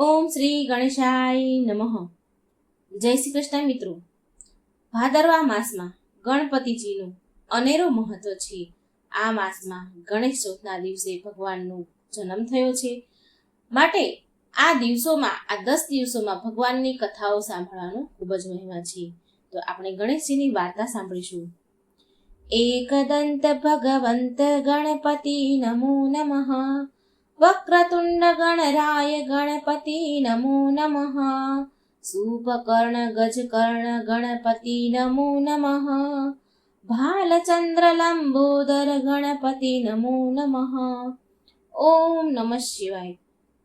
ઓમ શ્રી ગણેશાય નમઃ. જય શ્રી કૃષ્ણ મિત્રો. ભાદરવા માસમાં ગણપતિજીનું અનેરો મહત્વ છે. આ માસમાં ગણેશ ચોથના દિવસે ભગવાનનો જન્મ થયો છે. માટે આ દિવસોમાં, આ દસ દિવસોમાં ભગવાનની કથાઓ સાંભળવાનો ખૂબ જ મહિમા છે. તો આપણે ગણેશજીની વાર્તા સાંભળીશું. એકદંત ભગવંત ગણપતિ નમો નમઃ. વક્રતુંડ ગણરાય ગણપતિ નમો નમઃ સુપકર્ણ ગજકર્ણ ગણપતિ નમો નમઃ ભાલચંદ્ર લંબોદર ગણપતિ નમો નમઃ ઓમ નમઃ શિવાય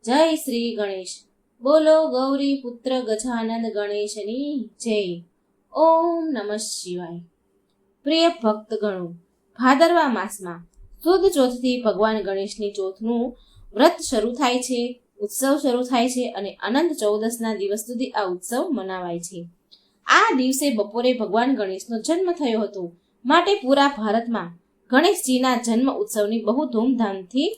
જય શ્રી ગણેશ બોલો ગૌરી પુત્ર ગજાનંદ ગણેશની જય ઓમ નમઃ શિવાય પ્રિય ભક્તગણો ભાદરવા માસમાં સુદ ચોથથી ભગવાન ગણેશની ચોથનું વ્રત શરૂ થાય છે, ઉત્સવ શરૂ થાય છે અને અનંત ચૌદસના દિવસ સુધી આ ઉત્સવ મનાવાય છે. આ દિવસે બપોરે ભગવાન ગણેશનો જન્મ થયો હતો. માટે પૂરા ભારતમાં ગણેશજીના જન્મ ઉત્સવની બહુ ધૂમધામથી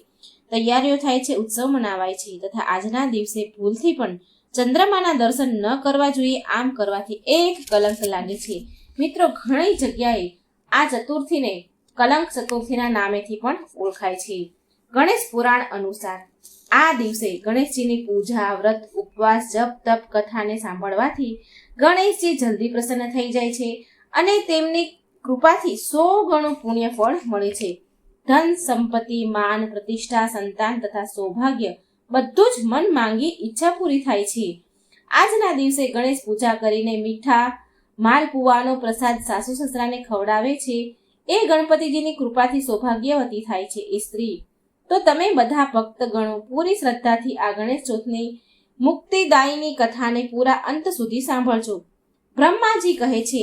તૈયારીઓ થાય છે, ઉત્સવ મનાવાય છે તથા આજના દિવસે ભૂલથી પણ ચંદ્રમાના દર્શન ન કરવા જોઈએ, આમ કરવાથી એક કલંક લાગે છે. મિત્રો, ઘણી જગ્યાએ આ ચતુર્થીને કલંક ચતુર્થીના નામેથી પણ ઓળખાય છે. ગણેશ પુરાણ અનુસાર આ દિવસે ગણેશજીની પૂજા, વ્રત, ઉપવાસ, જપ, તપ કથાને સાંભળવાથી ગણેશજી જલ્દી પ્રસન્ન થઈ જાય છે અને તેમની કૃપાથી સો ગણું પુણ્ય ફળ મળે છે. ધન, સંપત્તિ, માન, પ્રતિષ્ઠા, સંતાન તથા સૌભાગ્ય બધું જ મન માંગી ઈચ્છા પૂરી થાય છે. આજના દિવસે ગણેશ પૂજા કરીને મીઠા માલપુવાનો પ્રસાદ સાસુ સસરાને ખવડાવે છે. એ ગણપતિજીની કૃપાથી સૌભાગ્યવતી થાય છે એ સ્ત્રી. તો તમે બધા ભક્તગણો પૂરી શ્રદ્ધાથી આ ગણેશ ચોથની મુક્તિદાયીની કથાને પૂરા અંત સુધી સાંભળજો. બ્રહ્માજી કહે છે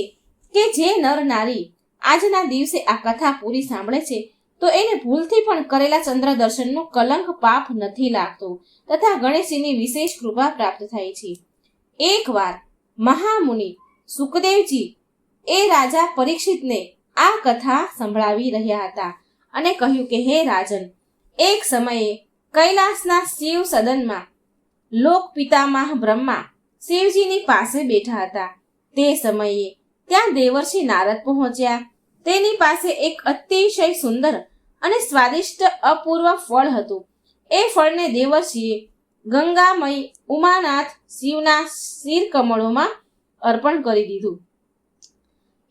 કે જે નર નારી આજના દિવસે આ કથા પૂરી સાંભળે છે, તો એને ભૂલથી પણ કરેલા ચંદ્ર દર્શનનો કલંક પાપ નથી લાગતો તથા ગણેશજીની વિશેષ કૃપા પ્રાપ્ત થાય છે. એકવાર મહામુનિ સુખદેવજી એ રાજા પરીક્ષિતને આ કથા સંભળાવી રહ્યા હતા અને કહ્યું કે, હે રાજન એક સમયે કૈલાસના શિવ સદનમાં લોક પિતામહ બ્રહ્મા શિવજીની પાસે બેઠા હતા. તે સમયે ત્યાં દેવર્ષિ નારદ પહોંચ્યા. તેની પાસે એક અતિશય સુંદર અને સ્વાદિષ્ટ અપૂર્વ ફળ હતું. એ ફળને દેવર્ષિએ ગંગામય ઉમાનાથ શિવના શિર કમળોમાં અર્પણ કરી દીધું.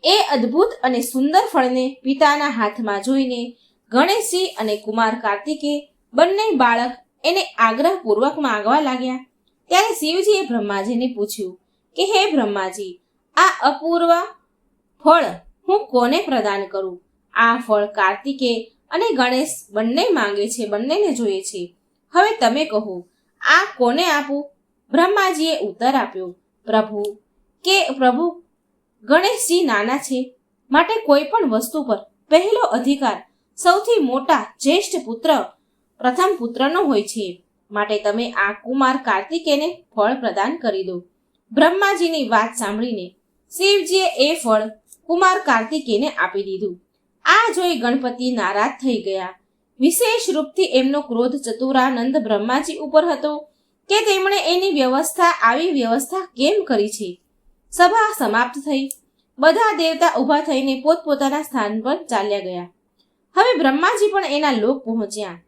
એ અદ્ભુત અને સુંદર ફળને પિતાના હાથમાં જોઈને ગણેશજી અને કુમાર કાર્તિકે બંને બાળક એને આગ્રહપૂર્વક માંગવા લાગ્યા. ત્યારે શિવજીએ બ્રહ્માજીને પૂછ્યું કે, હે બ્રહ્માજી, આ અપૂર્વ ફળ હું કોને પ્રદાન કરું? આ ફળ કાર્તિકે અને ગણેશ બંને માંગે છે, બંનેને જોઈએ છે. હવે તમે કહો, આ કોને આપું? બ્રહ્માજીએ ઉત્તર આપ્યો, પ્રભુ, કે પ્રભુ, ગણેશજી નાના છે, માટે કોઈ પણ વસ્તુ પર પહેલો અધિકાર સૌથી મોટા જ્યેષ્ઠ પુત્ર પ્રથમ પુત્રનો હોય છે. માટે તમે આ કુમાર કાર્તિકેયને ફળ પ્રદાન કરી દો. બ્રહ્માજીની વાત સાંભળીને શિવજીએ એ ફળ કુમાર કાર્તિકેયને આપી દીધું. આ જોઈ ગણપતિ નારાજ થઈ ગયા. વિશેષ રૂપથી એમનો ક્રોધ ચતુરાનંદ બ્રહ્માજી ઉપર હતો કે તેમણે એની વ્યવસ્થા, આવી વ્યવસ્થા કેમ કરી છે? સભા સમાપ્ત થઈ. બધા દેવતા ઊભા થઈને પોતપોતાના સ્થાન પર ચાલ્યા ગયા. હવે બ્રહ્માજી પણ એના લોક પહોંચ્યા.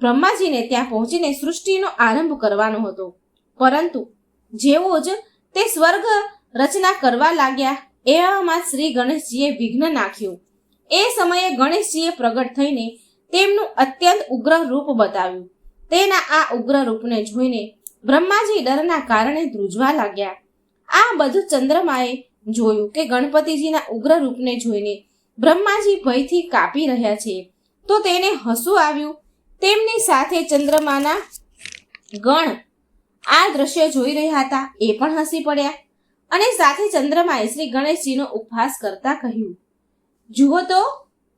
બ્રહ્માજીને ત્યાં પહોંચીને સૃષ્ટિનો આરંભ કરવાનો હતો. પરંતુ જેવો જ તે સ્વર્ગ રચના કરવા લાગ્યા એવામાં શ્રી ગણેશજીએ વિઘ્ન નાખ્યું. એ સમયે ગણેશજીએ પ્રગટ થઈને તેમનું અત્યંત ઉગ્ર રૂપ બતાવ્યું. તેના આ ઉગ્ર રૂપને જોઈને બ્રહ્માજી ડરના કારણે ધ્રુજવા લાગ્યા. આ બધું ચંદ્રમાએ જોયું કે ગણપતિજીના ઉગ્ર રૂપને જોઈને બ્રહ્માજી ભયથી કાપી રહ્યા છે. તો તેને હસવું આવ્યું. તેમની સાથે ચંદ્રમાના ગણ આ દ્રશ્ય જોઈ રહ્યા હતા. એ પણ હસી પડ્યા. અને સાથે ચંદ્રમાએ શ્રી ગણેશજીનો ઉપહાસ કરતા કહ્યું, જુઓ તો,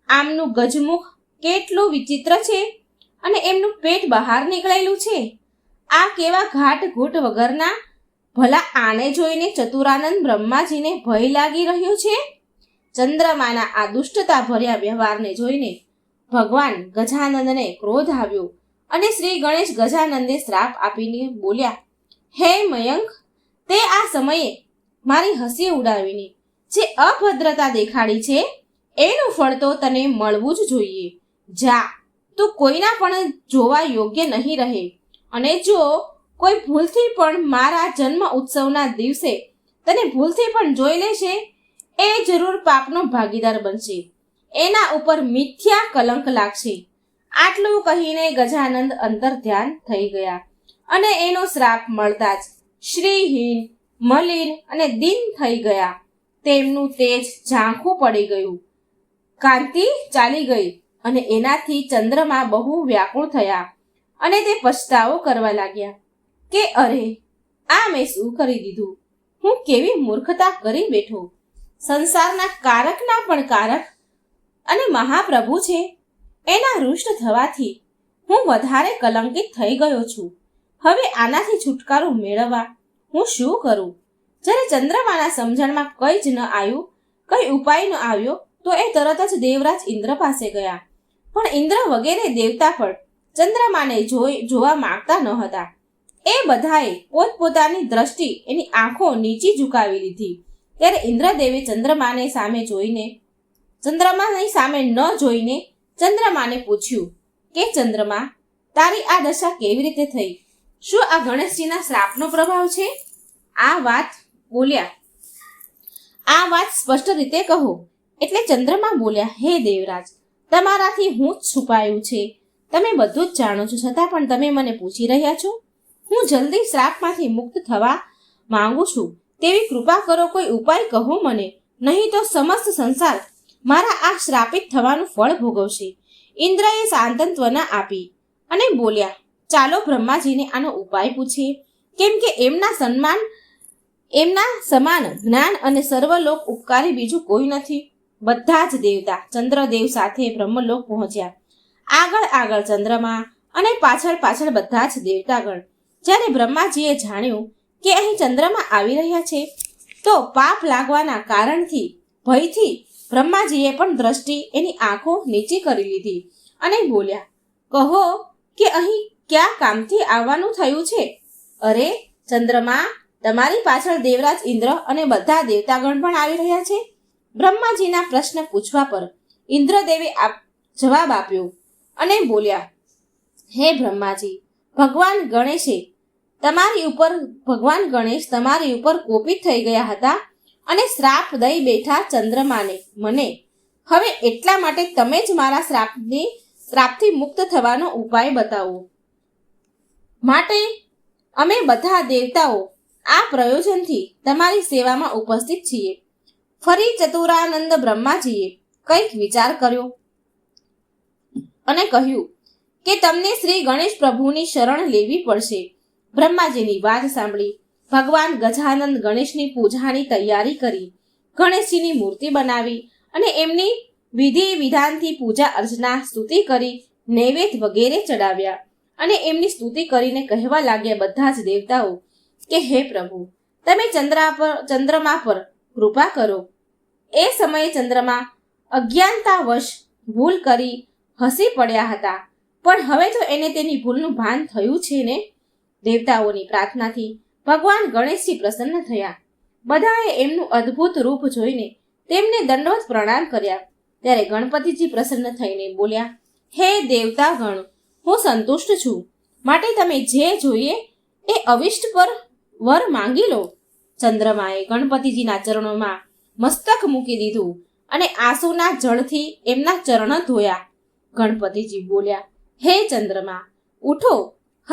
આમનું ગજમુખ કેટલું વિચિત્ર છે અને એમનું પેટ બહાર નીકળેલું છે. આ કેવા ઘાટ ઘૂટ વગરના ભલા આને જોઈને ચતુરાનંદ બ્રહ્માજીને ભય લાગી રહ્યો છે? ચંદ્રમાના આ દુષ્ટતા ભર્યા વ્યવહારને જોઈને ભગવાન ગજાનંદને ક્રોધ આવ્યો અને શ્રી ગણેશ ગજાનંદને શ્રાપ આપીને બોલ્યા, હે મયંક, તે આ સમયે મારી હસી ઉડાવીને જે અભદ્રતા દેખાડી છે, એનું ફળ તો તને મળવું જ જોઈએ. જા, તું કોઈના પણ જોવા યોગ્ય નહીં રહે. અને જો કોઈ ભૂલથી પણ મારા જન્મ ઉત્સવના દિવસે તને ભૂલથી પણ જોઈ લેશે એ જરૂર પાપનો ભાગીદાર બનશે. એના ઉપર મિથ્યા કલંક લાગશે. આટલું કહીને ગજાનંદ અંતર ધ્યાન થઈ ગયા અને એનો શ્રાપ મળતા જ શ્રીહીન, મલિન અને દિન થઈ ગયા. તેમનું તેજ ઝાંખું પડી ગયું. કાંતિ ચાલી ગઈ અને એનાથી ચંદ્રમાં બહુ વ્યાકુળ થયા અને તે પછતાવો કરવા લાગ્યા કે અરે, આ મેં શું કરી દીધું? હું કેવી મૂર્ખતા કરી બેઠો? સંસારના કારકના પણ કારક અને મહાપ્રભુ છે. એના રૂષ્ટ થવાથી હું વધારે કલંકિત થઈ ગયો છું. હવે આનાથી છુટકારો મેળવવા હું શું કરું? જ્યારે ચંદ્રમાના સમજણમાં કંઈ જ ન આવ્યું, કઈ ઉપાય ન આવ્યો, તો એ તરત જ દેવરાજ ઇન્દ્ર પાસે ગયા. પણ ઇન્દ્ર વગેરે દેવતા પણ ચંદ્રમાને જોઈ, જોવા માંગતા ન હતા. એ બધાએ પોતપોતાની દ્રષ્ટિ એની આંખો નીચી ઝુકાવી લીધી. ત્યારે ઇન્દ્રદેવે ચંદ્રમાને સામે જોઈને ચંદ્રમાની સામે ન જોઈને ચંદ્રમાને પૂછ્યું, કે ચંદ્રમા, તારી આ દશા કેવી રીતે થઈ? શું આ ગણેશજીના શ્રાપનો પ્રભાવ છે? આ વાત બોલ્યા. આ વાત સ્પષ્ટ રીતે કહો. એટલે ચંદ્રમા બોલ્યા, હે દેવરાજ, તમારાથી હું જ છુપાયું છે. તમે બધું જ જાણો છો, છતાં પણ તમે મને પૂછી રહ્યા છો? હું જલ્દી શ્રાપમાંથી મુક્ત થવા માંગુ છું. તેવી કૃપા કરો, કોઈ ઉપાય કહો મને. નહીં તો સમસ્ત સંસાર મારા આ શ્રાપિત થવાનું ફળ ભોગવશે. ઇન્દ્રએ સાંતંત્વના આપી અને બોલ્યા, ચાલો બ્રહ્માજીને આનો ઉપાય પૂછીએ. કેમ કે એમના સન્માન, એમના સમાન જ્ઞાન અને સર્વલોક ઉપકારી બીજું કોઈ નથી. બધા જ દેવતા ચંદ્રદેવ સાથે બ્રહ્મલોક પહોંચ્યા. આગળ આગળ ચંદ્રમા અને પાછળ પાછળ બધા જ દેવતાગણ. જ્યારે બ્રહ્માજીએ જાણ્યું કે અહીં ચંદ્રમાં આવી રહ્યા છે, તો પાપ લાગવાના કારણથી, ભયથી બ્રહ્માજીએ પણ દ્રષ્ટિ એની આંખો નીચી કરી લીધી અને બોલ્યા, કહો કે અહીં ક્યાં કામથી આવવાનું થયું છે? અરે, ચંદ્રમા તમારી પાછળ દેવરાજ ઇન્દ્ર અને બધા દેવતાગણ પણ આવી રહ્યા છે? બ્રહ્માજીના પ્રશ્ન પૂછવા પર ઇન્દ્રદેવે જવાબ આપ્યો અને બોલ્યા, હે બ્રહ્માજી, ભગવાન ગણેશે તમારી ઉપર ભગવાન ગણેશ તમારી ઉપર કોપિત થઈ ગયા હતા અને શ્રાપ દઈ બેઠા ચંદ્રમાને, મને, હવે એટલા માટે તમે જ મારા શ્રાપની, શ્રાપથી મુક્ત થવાનો ઉપાય બતાવો. માટે અમે બધા દેવતાઓ આ પ્રયોજનથી તમારી સેવામાં ઉપસ્થિત છીએ. ફરી ચતુરાનંદ બ્રહ્માજીએ કંઈક વિચાર કર્યો અને કહ્યું કે તમને શ્રી ગણેશ પ્રભુની શરણ લેવી પડશે. બ્રહ્માજીની વાત સાંભળી ભગવાન ગજાનંદ ગણેશની પૂજાની તૈયારી કરી, ગણેશજીની મૂર્તિ બનાવી અને એમની વિધિ વિધાનથી પૂજા અર્ચના સ્તુતિ કરી, નૈવેદ્ય વગેરે ચડાવ્યા. અને એમની સ્તુતિ કરીને કહેવા લાગ્યા બધા જ દેવતાઓ કે, હે પ્રભુ, તમે ચંદ્રા પર, ચંદ્રમા પર કૃપા કરો. એ સમયે ચંદ્રમા અજ્ઞાનતાવશ ભૂલ કરી હસી પડ્યા હતા. પણ હવે તો એને તેની ભૂલનું ભાન થયું છે ને? દેવતાઓની પ્રાર્થનાથી ભગવાન ગણેશજી પ્રસન્ન થયા. બધાએ એમનું અદ્ભુત રૂપ જોઈને તેમને દંડવત પ્રણામ કર્યા. ત્યારે ગણપતિજી પ્રસન્ન થઈને બોલ્યા, હે દેવતા ગણ હું સંતુષ્ટ છું. માટે તમે જે જોઈએ એ અવિષ્ટ પર વર માંગી લો. ચંદ્રમાએ ગણપતિજીના ચરણોમાં મસ્તક મૂકી દીધું અને આંસુના જળથી એમના ચરણ ધોયા. ગણપતિજી બોલ્યા, હે ચંદ્રમા, ઉઠો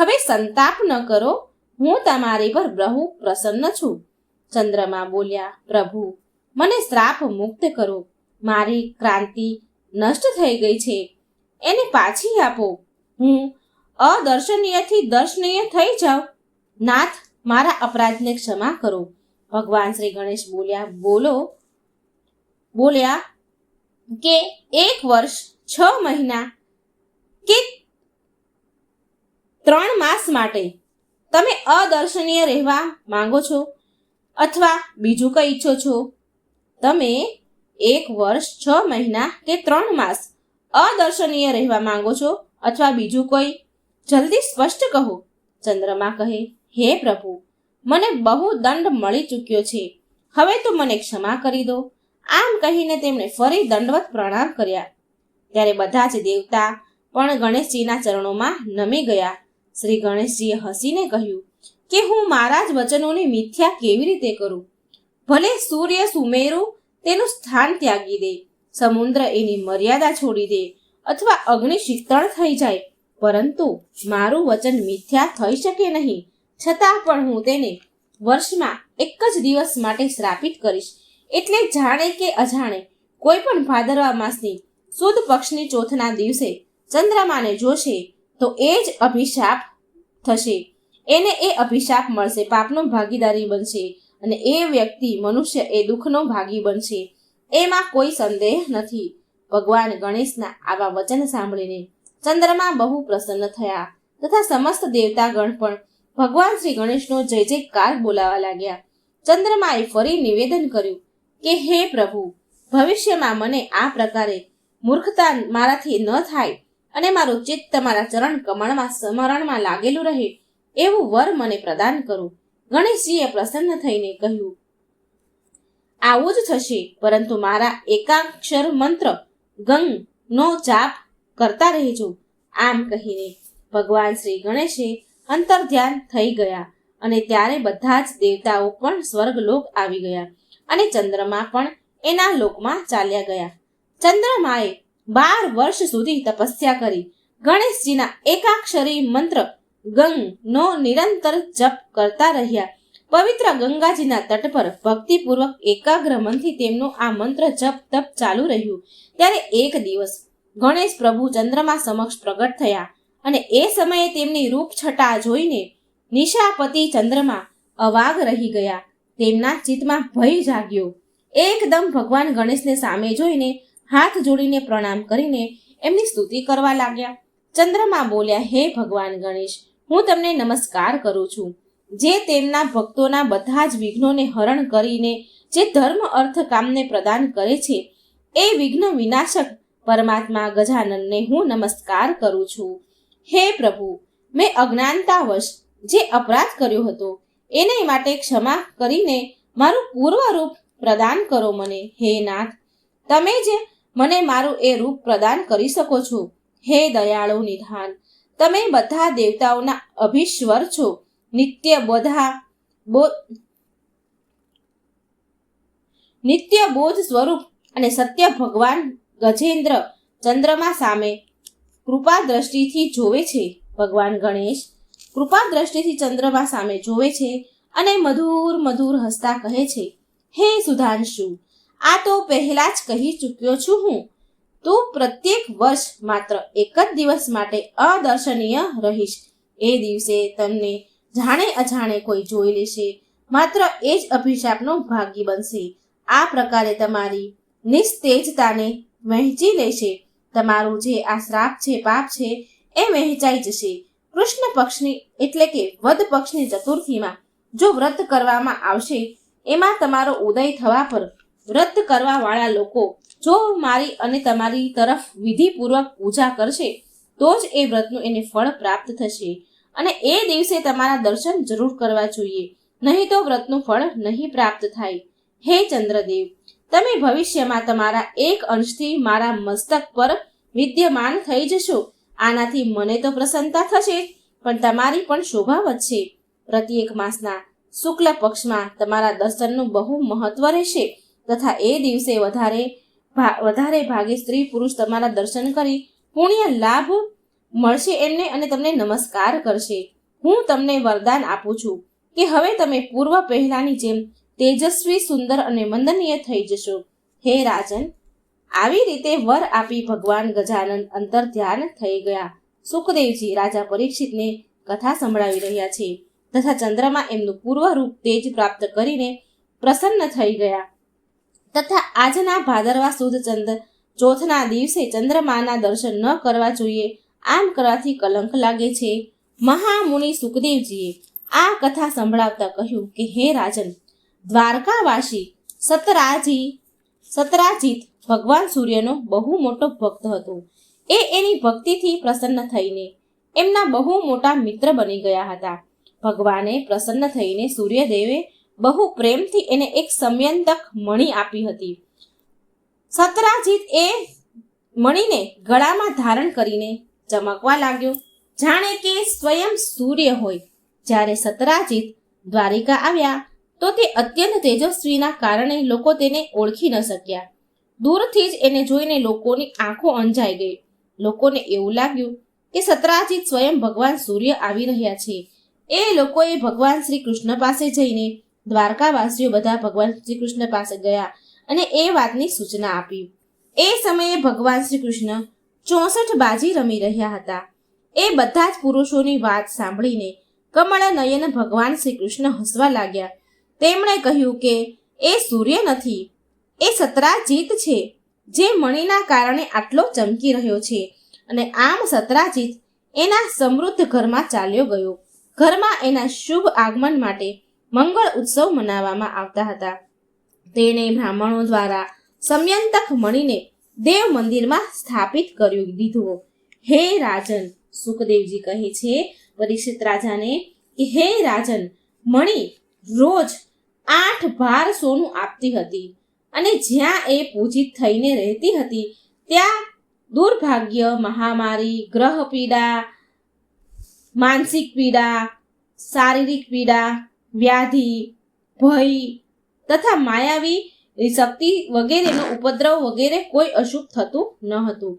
હવે સંતાપ ન કરો. હું તમારી પર બહુ પ્રસન્ન છું. ચંદ્રમા બોલ્યા, પ્રભુ, મને શ્રાપ મુક્ત કરો. મારી ક્રાંતિ નષ્ટ થઈ ગઈ છે. એને પાછી આપો. હું અદર્શનીયથી દર્શનીય થઈ જાઉં. નાથ, મારા અપરાધને ક્ષમા કરો. ભગવાન શ્રી ગણેશ બોલ્યા, બોલો. બોલ્યા કે એક વર્ષ, છ મહિના કે ત્રણ માસ માટે તમે અદર્શનીય રહેવા માંગો છો અથવા બીજું કંઈ ઈચ્છો છો? તમે એક વર્ષ, છ મહિના કે ત્રણ માસ અદર્શનીય રહેવા માંગો છો અથવા બીજું કોઈ? જલ્દી સ્પષ્ટ કહો. ચંદ્રમા કહે, હે પ્રભુ, મને બહુ દંડ મળી ચૂક્યો છે. હવે તો મને ક્ષમા કરી દો. આમ કહીને તેમણે ફરી દંડવત પ્રણામ કર્યા. ત્યારે બધા જ દેવતા પણ ગણેશજીના ચરણોમાં નમી ગયા. શ્રી ગણેશજીએ હસીને કહ્યું કે હું મારા જ વચનોની મિથ્યા કેવી રીતે કરું? ભલે સૂર્ય સુમેરુ તેનું સ્થાન ત્યાગી દે, સમુદ્ર એની મર્યાદા છોડી દે અથવા અગ્નિ શીતળ થઈ જાય, પરંતુ મારું વચન મિથ્યા થઈ શકે નહીં. છતાં પણ હું તેને વર્ષમાં એક જ દિવસ માટે શ્રાપિત કરીશ. એટલે જાણે કે અજાણે કોઈ પણ ભાદરવા માસની સુદ પક્ષની ચોથના દિવસે ચંદ્રમાને જોશે તો એ જ અભિશાપ થશે. એને એ અભિશાપ મળશે, પાપનો ભાગીદારી બનશે અને એ વ્યક્તિ મનુષ્ય એ દુઃખનો ભાગી બનશે. એમાં કોઈ સંદેહ નથી. ભગવાન ગણેશના આવા વચન સાંભળીને ચંદ્રમા બહુ પ્રસન્ન થયા તથા સમસ્ત દેવતાગણ પણ ભગવાન શ્રી ગણેશનો જય જયકાર બોલાવા લાગ્યા. ચંદ્રમાએ ફરી નિવેદન કર્યું કે, હે પ્રભુ, ભવિષ્યમાં મને આ પ્રકારે મૂર્ખતા મારાથી ન થાય અને મારું ચિત્ત તમારા ચરણ કમળમાં સ્મરણમાં લાગેલું રહે, એવું વર મને પ્રદાન કરો. ગણેશજીએ પ્રસન્ન થઈને કહ્યું, આવું જ થશે, પરંતુ મારા એકાક્ષર મંત્ર ગંગ નો જાપ કરતા રહેજો. આમ કહીને ભગવાન શ્રી ગણેશે અંતર્ધ્યાન થઈ ગયા અને ત્યારે બધા જ દેવતાઓ પણ સ્વર્ગલોક આવી ગયા અને ચંદ્રમા પણ એના લોકમાં ચાલ્યા ગયા. ચંદ્રમાએ બાર વર્ષ સુધી તપસ્યા કરી. ગણેશજીના એકાક્ષરી મંત્ર ગંગ નો નિરંતર જપ કરતા રહ્યા. પવિત્ર ગંગાજીના તટ પર ભક્તિપૂર્વક એકાગ્ર મનથી તેમનું આ મંત્ર જપ તપ ચાલુ રહ્યું. ત્યારે એક દિવસ ગણેશ પ્રભુ ચંદ્રમા સમક્ષ પ્રગટ થયા અને એ સમયે તેમની રૂપ છટા જોઈને નિશાપતિ ચંદ્રમા અવાગ રહી ગયા. તેમના ચિત્તમાં ભય જાગ્યો. એકદમ ભગવાન ગણેશને સામે જોઈને હાથ જોડીને પ્રણામ કરીને એમની સ્તુતિ કરવા લાગ્યા. ચંદ્રમા બોલ્યા, હે ભગવાન ગણેશ, હું તમને નમસ્કાર કરું છું. જે તેમના ભક્તોના બધા જ વિઘ્નોને હરણ કરીને, જે ધર્મ અર્થ કામને પ્રદાન કરે છે, એ વિઘ્ન વિનાશક પરમાત્મા ગજાનનને હું નમસ્કાર કરું છું. હે પ્રભુ, મેં અજ્ઞાનતાવશ જે અપરાધ કર્યો હતો, એને માટે ક્ષમા કરીને મારું પૂર્વ રૂપ પ્રદાન કરો મને. હે નાથ, તમે જ મને મારું એ રૂપ પ્રદાન કરી શકો છો. હે દયાળુ નિધાન, તમે બધા દેવતાઓના અભીશ્વર છો. નિત્ય બધા નિત્ય બોધ સ્વરૂપ અને સત્ય ભગવાન ગજેન્દ્ર ચંદ્રમા સામે કૃપા દ્રષ્ટિથી જોવે છે. ભગવાન ગણેશ, કૃપા દ્રષ્ટિથી ચંદ્રમા સામે જોવે છે અને મધુર મધુર હસતા કહે છે. હે સુધાંશુ આ તો પહેલા જ કહી ચૂક્યો છું હું. તું પ્રત્યેક વર્ષ માત્ર એક જ દિવસ માટે અદર્શનીય રહીશ. એ દિવસે તમને જાણે અજાણે કોઈ જોઈ લેશે. માત્ર એ જ અભિશાપનો ભાગી બનશે. આ પ્રકારે તમારી નિસ્તેજતાને વહેંચી લેશે. તમારું જે આ શ્રાપ છે, પાપ છે, એ વહેંચાઈ જશે. કૃષ્ણ પક્ષની એટલે કે વદ પક્ષની ચતુર્થીમાં જો વ્રત કરવામાં આવશે, એમાં તમારો ઉદય થવા પર વ્રત કરવા વાળા લોકો જો મારી અને તમારી તરફ વિધિપૂર્વક પૂજા કરશે, તો જ એ વ્રતનું એને ફળ પ્રાપ્ત થશે. અને એ દિવસે તમારા દર્શન જરૂર કરવા જોઈએ, નહીં તો વ્રતનું ફળ નહીં પ્રાપ્ત થાય. હે ચંદ્રદેવ, તમે ભવિષ્યમાં તમારા એક અંશથી મારા મસ્તક પર વિદ્યમાન થઈ જશો. આનાથી મને તો પ્રસન્નતા થશે, પણ તમારી પણ શોભા વધશે. પ્રત્યેક માસના શુક્લ પક્ષમાં તમારા દર્શનનું બહુ મહત્વ રહેશે. તથા એ દિવસે વધારે વધારે ભાગે સ્ત્રી પુરુષ તમારા દર્શન કરી પુણ્ય લાભ મળશે એમને અને તમને નમસ્કાર કરશે. હું તમને વરદાન આપું છું કે હવે તમે પૂર્વ પહેલાની જેમ તેજસ્વી, સુંદર અને મંદનીય થઈ જશો. હે રાજન, આવી રીતે વર આપી ભગવાન ગજાનંદ અંતર ધ્યાન થઈ ગયા. સુખદેવજી રાજા પરીક્ષિતને કથા સંભળાવી રહ્યા છે તથા ચંદ્રમાં એમનું પૂર્વ રૂપ તેજ પ્રાપ્ત કરીને પ્રસન્ન થઈ ગયા. તથા આજના ભાદરવા સુદ ચંદ્ર ચોથના દિવસે ચંદ્રમાના દર્શન ન કરવા જોઈએ. આમ કરવાથી કલંક લાગે છે. મહામુનિ સુખદેવજીએ આ કથા સંભળાવતા કહ્યું કે, હે રાજન, દ્વારકાવાસી સતરાજી, સતરાજીત ભગવાન સૂર્યનો બહુ મોટો ભક્ત હતો. એ એની ભક્તિથી પ્રસન્ન થઈને એમના બહુ મોટા મિત્ર બની ગયા હતા. ભગવાને પ્રસન્ન થઈને સૂર્યદેવે બહુ પ્રેમથી એને એક સમયંતક મણી આપી હતી. સતરાજીત એ મણીને ગળામાં ધારણ કરીને ચમકવા લાગ્યો. જાણે કે સ્વયં સૂર્ય હોય. જ્યારે સતરાજીત દ્વારિકા આવ્યા, તો તે અત્યંત તેજસ્વીના કારણે લોકો તેને ઓળખી ન શક્યા. દૂરથી જ એને જોઈને લોકોની આંખો અંજાઈ ગઈ. લોકોને એવું લાગ્યું કે સતરાજીત સ્વયં ભગવાન સૂર્ય આવી રહ્યા છે. એ લોકોએ ભગવાન શ્રી કૃષ્ણ પાસે જઈને દ્વારકાવાસીઓ બધા ભગવાન શ્રી કૃષ્ણ પાસે ગયા અને એ વાતની સૂચના આપી. એ સમયે ભગવાન શ્રી કૃષ્ણ ચોસઠ બાજી રમી રહ્યા હતા. એ બધા જ પુરુષોની વાત સાંભળીને કમળા નયન ભગવાન શ્રી કૃષ્ણ હસવા લાગ્યા. તેમણે કહ્યું કે, એ સૂર્ય નથી. એ સતરાજીત છે, જે મણીના કારણે આટલો ચમકી રહ્યો છે. અને આમ સતરાજીત એના સમૃદ્ધ ઘરમાં ચાલ્યો ગયો. ઘરમાં એના શુભ આગમન માટે મંગળ ઉત્સવ મનાવવામાં આવતા હતા. તેણે બ્રાહ્મણો દ્વારા સમયંતક મળીને દેવ મંદિરમાં સ્થાપિત કર્યું દીધું. હે રાજન, સુખદેવજી કહે છે પરીક્ષિત રાજાને કે હે રાજન, મણી રોજ આઠ ભાર સોનું આપતી હતી અને જ્યાં એ પૂજિત થઈને રહેતી હતી, ત્યાં દુર્ભાગ્ય, મહામારી ગ્રહ પીડા માનસિક પીડા, શારીરિક પીડા વ્યાધિ, ભય તથા માયાવી શક્તિ વગેરેનો ઉપદ્રવ વગેરે કોઈ અશુભ થતું ન હતું.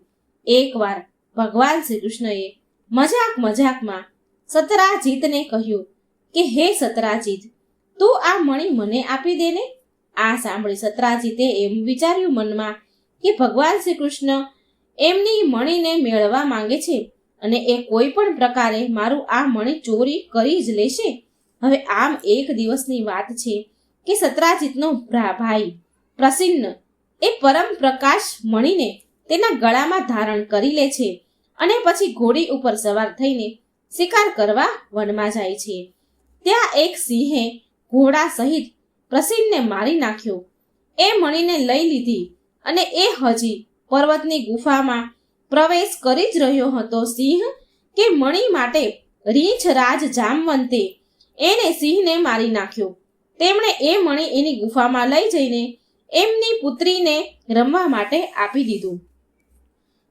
એકવાર ભગવાન શ્રી કૃષ્ણએ મજાક મજાકમાં સતરાજીતને કહ્યું કે, હે સતરાજીત, તું આ મણી મને આપી દે ને? આ સાંભળી સતરાજીતે એમ વિચાર્યું મનમાં કે, ભગવાન શ્રી કૃષ્ણ એમની મણીને મેળવવા માંગે છે અને એ કોઈ પણ પ્રકારે મારું આ મણી ચોરી કરી જ લેશે? હવે આમ એક દિવસની વાત છે કે સતરાજીતનો ભાઈ પ્રસિન્ન એ પરમ પ્રકાશ મણીને તેના ગળામાં ધારણ કરી લે છે અને પછી ઘોડી ઉપર સવાર થઈને શિકાર કરવા વનમાં જાય છે. ત્યાં એક સિંહે ઘોડા સહિત પ્રસિન્નને મારી નાખ્યો. એ મણીને લઈ લીધી અને એ હજી પર્વતની ગુફામાં પ્રવેશ કરી જ રહ્યો હતો. સિંહ કે મણી માટે રીંછ રાજ જામવંતે એને સિંહને મારી નાખ્યો. તેમણે એ મણી એની ગુફામાં લઈ જઈને એમની પુત્રીને રમવા માટે આપી દીધું.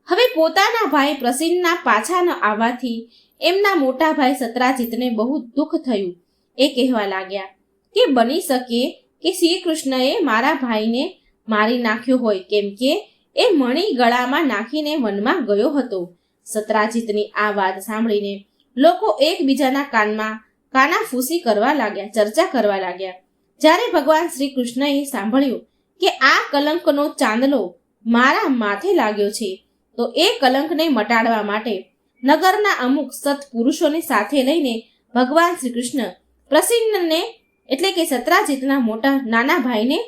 હવે પોતાના ભાઈ પ્રસિન્નના પાછા ન આવવાથી એમના મોટા ભાઈ સતરાજીતને બહુ દુઃખ થયું. એ કહેવા લાગ્યા કે બની શકે કે શ્રી કૃષ્ણએ મારા ભાઈને મારી નાખ્યો હોય કેમ કે એ મણી ગળામાં નાખીને વનમાં ગયો હતો. સતરાજીતની આ વાત સાંભળીને લોકો એકબીજાના કાનમાં કાનાફૂસી કરવા લાગ્યા, ચર્ચા કરવા લાગ્યા. જ્યારે ભગવાન શ્રી કૃષ્ણએ સાંભળ્યું કે આ કલંકનો ચાંદલો મારા માથે લાગ્યો છે, તો એ કલંકને મટાડવા માટે નગરના અમુક સત્પુરુષોને સાથે લઈને ભગવાન શ્રી કૃષ્ણ પ્રસિન્નને, એટલે કે સત્રાજીતના મોટા નાના ભાઈને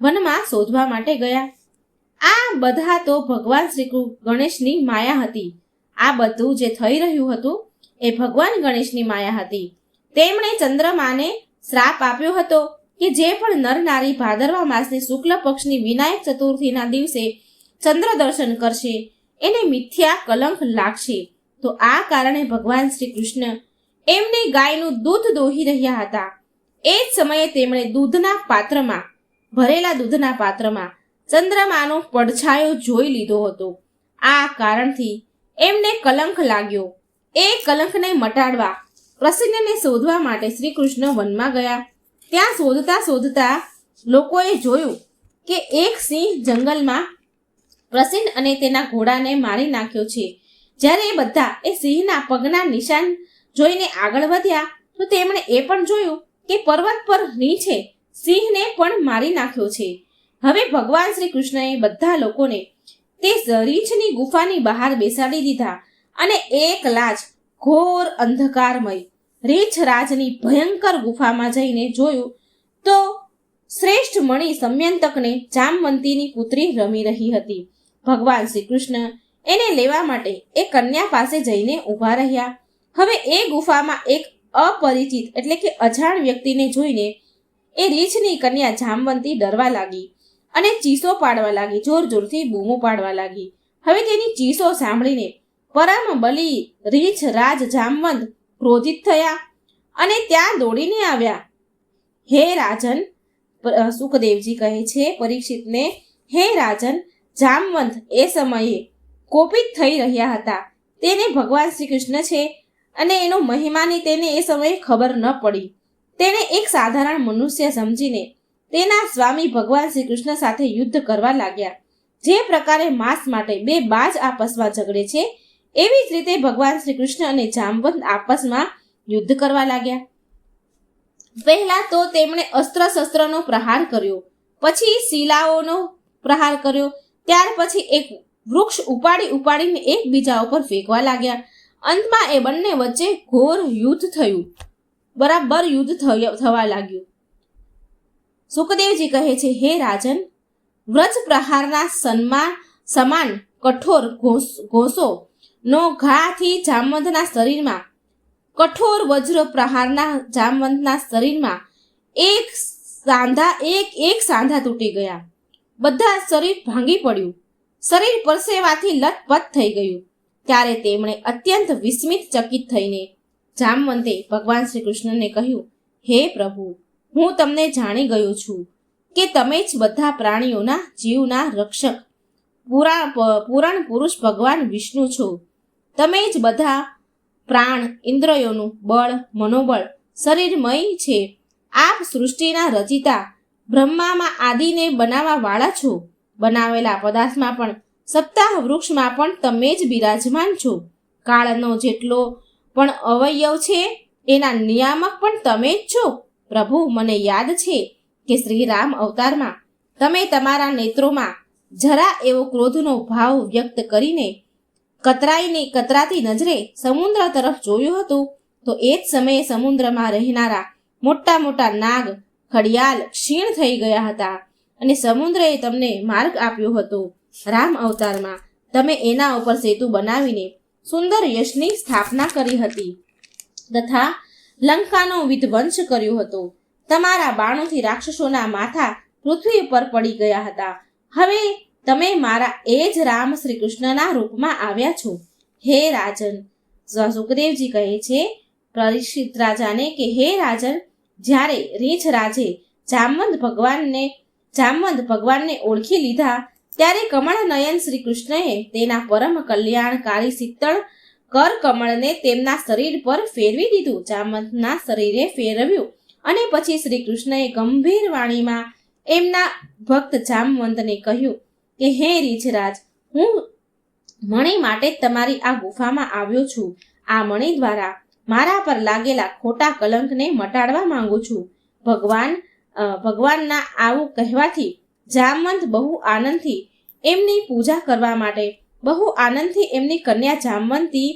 વનમાં શોધવા માટે ગયા. આ બધા તો ભગવાન શ્રી ગણેશની માયા હતી. આ બધું જે થઈ રહ્યું હતું એ ભગવાન ગણેશની માયા હતી. તેમણે ચંદ્રમાને શ્રાપ આપ્યો હતો કે જે પણ નર નારી ભાદરવા માસની શુક્લ પક્ષની વિનાયક ચતુર્થીના દિવસે ચંદ્ર દર્શન કરશે, એને મિથ્યા કલંક લાગશે. તો આ કારણે ભગવાન શ્રી કૃષ્ણ એમને ગાયનું દૂધ દોહી રહ્યા હતા. એ જ સમયે તેમણે દૂધના પાત્રમાં, ભરેલા દૂધના પાત્રમાં ચંદ્રમાનો પડછાયો જોઈ લીધો હતો. આ કારણથી એમને કલંક લાગ્યો. એ કલંકને મટાડવા પ્રસિન્નને શોધવા માટે શ્રી કૃષ્ણ વનમાં ગયા. ત્યાં શોધતા શોધતા લોકોએ જોયું કે એક સિંહ જંગલમાં પ્રસિન્ન અને તેના ઘોડાને મારી નાખ્યો છે. જ્યારે એ બધા એ સિંહના પગના નિશાન જોઈને આગળ વધ્યા, તો તેમણે એ પણ જોયું કે પર્વત પર રીંછે સિંહને પણ મારી નાખ્યો છે. હવે ભગવાન શ્રી કૃષ્ણએ બધા લોકોને તે રીંછની ગુફાની બહાર બેસાડી દીધા અને એક લાજ ઘોર અંધકારમય રીંછ રાજની ભયંકર ગુફામાં જઈને જોયું તો શ્રેષ્ઠ મણી સમયંતકને જામવંતીની પુત્રી રમી રહી હતી. ભગવાન શ્રી કૃષ્ણ એને લેવા માટે એ કન્યા પાસે જઈને ઊભા રહ્યા. હવે એ ગુફામાં એક અપરિચિત એટલે કે અજાણ વ્યક્તિને જોઈને એ રીછની કન્યા જામવંતી ડરવા લાગી અને ચીસો પાડવા લાગી જોર જોરથી બૂમો પાડવા લાગી. હવે તેની ચીસો સાંભળીને પરમ બલી રીછ રાજ જામવંત ક્રોધિત થયા અને ત્યાં દોડીને આવ્યા. હે રાજન સુખદેવજી કહે છે, પરીક્ષિતને, હે રાજન, જામવંત, એ સમયે કોપિત થઈ રહ્યા હતા. તેને ભગવાન શ્રી કૃષ્ણ છે અને એનો મહિમાની તેને એ સમયે ખબર ન પડી. તેણે એક સાધારણ મનુષ્ય સમજીને તેના સ્વામી ભગવાન શ્રી કૃષ્ણ સાથે યુદ્ધ કરવા લાગ્યા. જે પ્રકારે માંસ માટે બે બાજ આપસમાં ઝઘડે છે એવી જ રીતે ભગવાન શ્રી કૃષ્ણ અને જામવંત આપસમાં યુદ્ધ કરવા લાગ્યા. પહેલા તો તેમણે અસ્ત્ર શસ્ત્રનો પ્રહાર કર્યો, પછી શિલાઓનો પ્રહાર કર્યો, ત્યાર પછી એક વૃક્ષ ઉપાડી ઉપાડીને એકબીજા ઉપર ફેંકવા લાગ્યા. અંતમાં એ બંને વચ્ચે ઘોર યુદ્ધ થયું. બરાબર યુદ્ધ થવા લાગ્યું. સુખદેવજી કહે છે, હે રાજન, વ્રજ પ્રહારના સન્માન સમાન કઠોર ઘોસ- ઘોષો નો ઘાથી જામવંતના શરીરમાં, કઠોર વજ્ર પ્રહારના જામવંતના શરીરમાં એક સાંધા, એક એક સાંધા તૂટી ગયા. બધા શરીર ભાંગી પડ્યું. શરીર પરસેવાથી લથપથ થઈ ગયું. ત્યારે તેમણે અત્યંત વિસ્મિત ચકિત થઈને જામવંતે ભગવાન શ્રી કૃષ્ણને કહ્યું, હે પ્રભુ, હું તમને જાણી ગયો છું કે તમે જ બધા પ્રાણીઓના જીવના રક્ષક. પુરાણ પુરાણ પુરુષ ભગવાન વિષ્ણુ છો. તમે જ બધા પ્રાણ, ઇન્દ્રિયોનું બળ, મનોબળ, શરીરમય છે. આપ સૃષ્ટિના રચિતા, બ્રહ્મામાં આદિને બનાવવા વાળા છો. બનાવેલા પદાર્થમાં પણ, સપ્તાહ વૃક્ષમાં પણ તમે જ બિરાજમાન છો. કાળનો જેટલો પણ અવયવ છે, એના નિયામક પણ તમે જ છો. પ્રભુ, મને યાદ છે કે શ્રી રામ અવતારમાં તમે તમારા નેત્રોમાં જરા એવો ક્રોધનો ભાવ વ્યક્ત કરીને કતરાઈને કતરાતી નજરે સમુદ્ર તરફ જોયું હતું, તો એ જ સમયે સમુદ્રમાં રહેનારા મોટા મોટા નાગ, ખડિયાલ ક્ષીણ થઈ ગયા હતા અને સમુદ્રએ તમને માર્ગ આપ્યો હતો. રામ અવતારમાં તમે એના ઉપર સેતુ બનાવીને સુંદર યશની સ્થાપના કરી હતી. તથા લંકાનો વિધ્વંસ કર્યો હતો. તમારા બાણોથી રાક્ષસોના માથા પૃથ્વી પર પડી ગયા હતા. હવે તમે મારા એ જ રામ શ્રી કૃષ્ણના રૂપમાં આવ્યા છો. હે રાજન સુખદેવજી કહે છે પરિષિત રાજાને કે હે રાજન, જ્યારે રીછ રાજે જામવંત ભગવાનને જામવંત ભગવાનને ઓળખી લીધા, ત્યારે કમળ નયન શ્રી કૃષ્ણએ તેના પરમ કલ્યાણકારી શીતળ કર કમળને તેમના શરીર પર ફેરવી દીધું. જામવંતના શરીરે ફેરવ્યું અને પછી શ્રી કૃષ્ણએ ગંભીર વાણીમાં એમના ભક્ત જામવંતને કહ્યું કે, હે રીછરાજ હું મણી માટે તમારી આ ગુફામાં આવ્યો છું. આ મણી દ્વારા મારા પર લાગેલા ખોટા કલંકને મટાડવા માંગુ છું. ભગવાન ભગવાનના આવું કહેવાથી જામવંત બહુ આનંદથી એમની પૂજા કરવા માટે, બહુ આનંદથી એમની કન્યા જામવંતી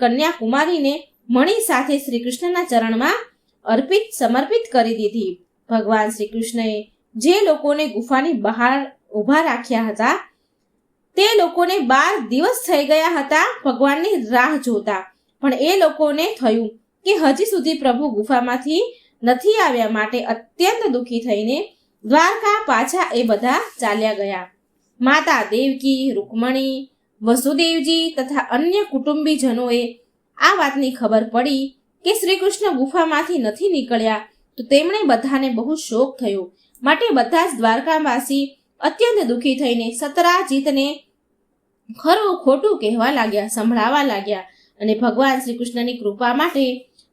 કન્યા કુમારીને મણી સાથે શ્રી કૃષ્ણના ચરણમાં અર્પિત, સમર્પિત કરી દીધી. ભગવાન શ્રી કૃષ્ણએ જે લોકોને ગુફાની બહાર ઊભા રાખ્યા હતા. તે લોકોને બાર દિવસ થઈ ગયા હતા ભગવાનની રાહ જોતા. પણ એ લોકોને થયું કે હજી સુધી પ્રભુ ગુફામાંથી નથી આવ્યા માટે અત્યંત દુઃખી થઈને દ્વારકા પાછા એ બધા ચાલ્યા ગયા. માતા દેવકી, રૂકમણી, વસુદેવજી તથા અન્ય કુટુંબીજનોએ આ વાતની ખબર પડી કે શ્રી કૃષ્ણ ગુફામાંથી નથી નીકળ્યા તો તેમણે બધાને બહુ શોક થયો. માટે બધા જ દ્વારકાવાસી અત્યંત દુઃખી થઈને સતરાજીતને ખરું ખોટું કહેવા લાગ્યા, સંભળાવા લાગ્યા અને ભગવાન શ્રી કૃષ્ણની કૃપા માટે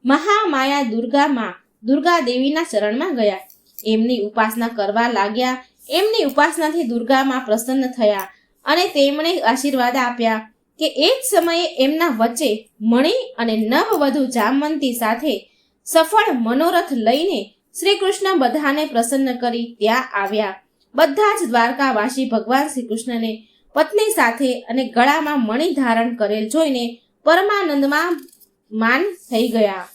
મહામાયા દુર્ગામાં, દુર્ગા દેવીના શરણમાં ગયા. એમની ઉપાસના કરવા લાગ્યા. એમની ઉપાસનાથી દુર્ગામાં પ્રસન્ન થયા અને તેમણે આશીર્વાદ આપ્યા કે એ જ સમયે એમના વચ્ચે મણી અને નવવધુ જામવંતી સાથે સફળ મનોરથ લઈને શ્રી કૃષ્ણ બધાને પ્રસન્ન કરી ત્યાં આવ્યા. બધા જ દ્વારકાવાસી ભગવાન શ્રી કૃષ્ણને પત્ની સાથે અને ગળામાં મણી ધારણ કરેલ જોઈને પરમાનંદમાં માન થઈ ગયા.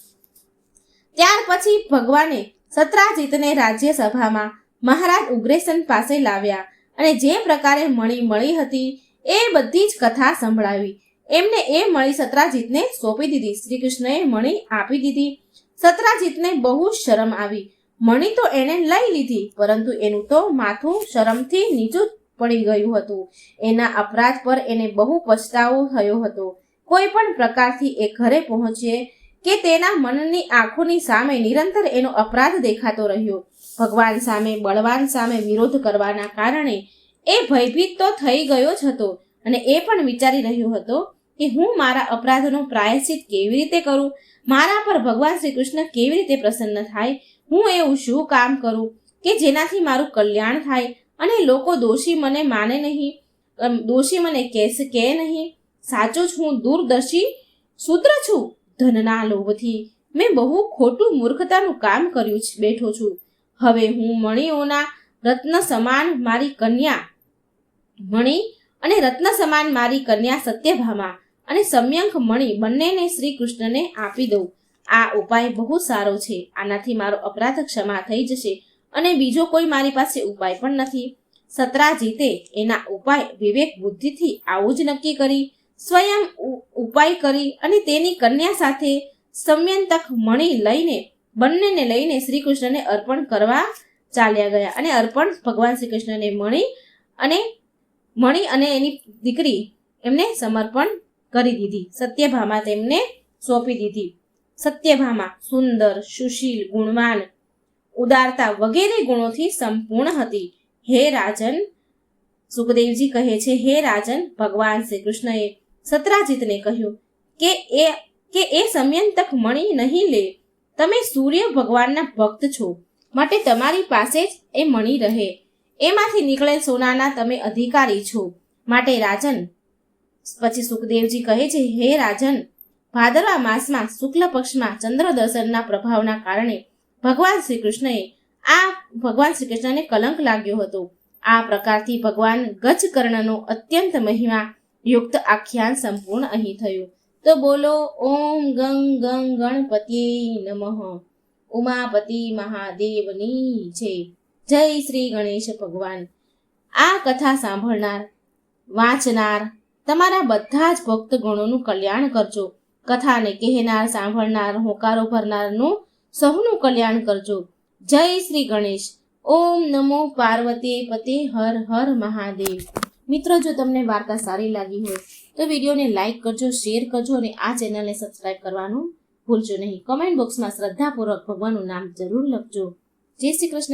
ત્યાર પછી ભગવાને સત્રાજીતને રાજ્યસભામાં મહારાજ ઉગ્રેસન પાસે લાવ્યા અને જે પ્રકારે મણી મળી હતી એ બધી જ કથા સંભળાવી. એમને એ મણી સત્રાજીતને સોંપી દીધી. શ્રી કૃષ્ણએ મણી આપી દીધી. સત્રાજીતને બહુ શરમ આવી. મણી તો એણે લઈ લીધી, પરંતુ એનું તો માથું શરમથી નીચું પડી ગયું હતું. એના અપરાધ પર એને બહુ પછતાવો થયો હતો. કોઈ પણ પ્રકારથી એ ઘરે પહોંચે કે તેના મનની આંખોની સામે નિરંતર એનો અપરાધ દેખાતો રહ્યો. ભગવાન સામે, બળવાન સામે વિરોધ કરવાના કારણે એ ભયભીત તો થઈ ગયો જ હતો અને એ પણ વિચારી રહ્યો હતો કે હું મારા અપરાધનો પ્રાયશ્ચિત કેવી રીતે કરું? મારા પર ભગવાન શ્રી કૃષ્ણ કેવી રીતે પ્રસન્ન થાય? હું એવું શું કામ કરું કે જેનાથી મારું કલ્યાણ થાય? અને લોકો દોષી મને માને નહીં દોષી મને કહેશે કે નહીં? સાચો જ હું દૂરદર્શી સૂત્ર છું ધનના લોભથી. મેં બહુ ખોટું મૂર્ખતાનું કામ કર્યું બેઠો છું. હવે હું મણિઓના રત્ન સમાન મારી કન્યા મણી અને રત્ન સમાન મારી કન્યા સત્યભામા અને સમ્યંક મણી બંનેને શ્રી કૃષ્ણને આપી દઉં. આ ઉપાય બહુ સારો છે. આનાથી મારો અપરાધ ક્ષમા થઈ જશે અને બીજો કોઈ મારી પાસે ઉપાય પણ નથી. સતરાજીતે એના ઉપાય વિવેક બુદ્ધિથી આવું જ નક્કી કરી, સ્વયં ઉપાય કરી અને તેની કન્યા સાથે સમયંતક મણી લઈને, બંનેને લઈને શ્રી કૃષ્ણને અર્પણ કરવા ચાલ્યા ગયા અને અર્પણ ભગવાન શ્રી કૃષ્ણને મણી અને મણી અને એની દીકરી એમને સમર્પણ કરી દીધી. સત્યભામા તેમને સોંપી દીધી. સત્યભામા, સુંદર, સુશીલ, ગુણવાન, ઉદારતા વગેરે ગુણોથી સંપૂર્ણ હતી. હે રાજન, સુખદેવજી કહે છે, હે રાજન, ભગવાન શ્રી કૃષ્ણએ સત્રાજીતને કહ્યું કે એ કે એ સમયંતક મણી નહીં લે. તમે સૂર્ય ભગવાનના ભક્ત છો. માટે તમારી પાસે જ એ મણી રહે. એમાંથી નીકળેલ સોનાના તમે અધિકારી છો. માટે રાજન, પછી સુખદેવજી કહે છે, હે રાજન ભાદરવા માસમાં શુક્લ પક્ષમાં ચંદ્ર દર્શનના પ્રભાવના કારણે ભગવાન શ્રી કૃષ્ણએ આ ભગવાન શ્રી કૃષ્ણને કલંક લાગ્યો હતો. આ પ્રકારથી ભગવાન ગજકર્ણનો અત્યંત મહિમા યુક્ત આખ્યાન સંપૂર્ણ અહીં થયું. તો બોલો, ઓમ ગંગ ગંગ ગણપતિ નમઃ. ઉમાપતિ મહાદેવની જય. જય શ્રી ગણેશ ભગવાન. આ કથા સાંભળનાર, વાંચનાર, તમારા બધા જ ભક્ત ગણોનું કલ્યાણ કરજો. કથાને કહેનાર, સાંભળનાર, હોકારો ભરનારનું સૌનું કલ્યાણ કરજો. જય શ્રી ગણેશ. ઓમ નમો પાર્વતી પતે હર હર મહાદેવ. મિત્રો, જો તમને વાર્તા સારી લાગી હોય, તો વિડીયોને લાઈક કરજો, શેર કરજો અને આ ચેનલને સબસ્ક્રાઇબ કરવાનું ભૂલજો નહીં. કમેન્ટ બોક્સમાં શ્રદ્ધાપૂર્વક ભગવાનનું નામ જરૂર લખજો. જય શ્રી કૃષ્ણ.